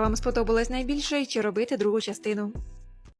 вам сподобалась найбільше, і чи робити другу частину.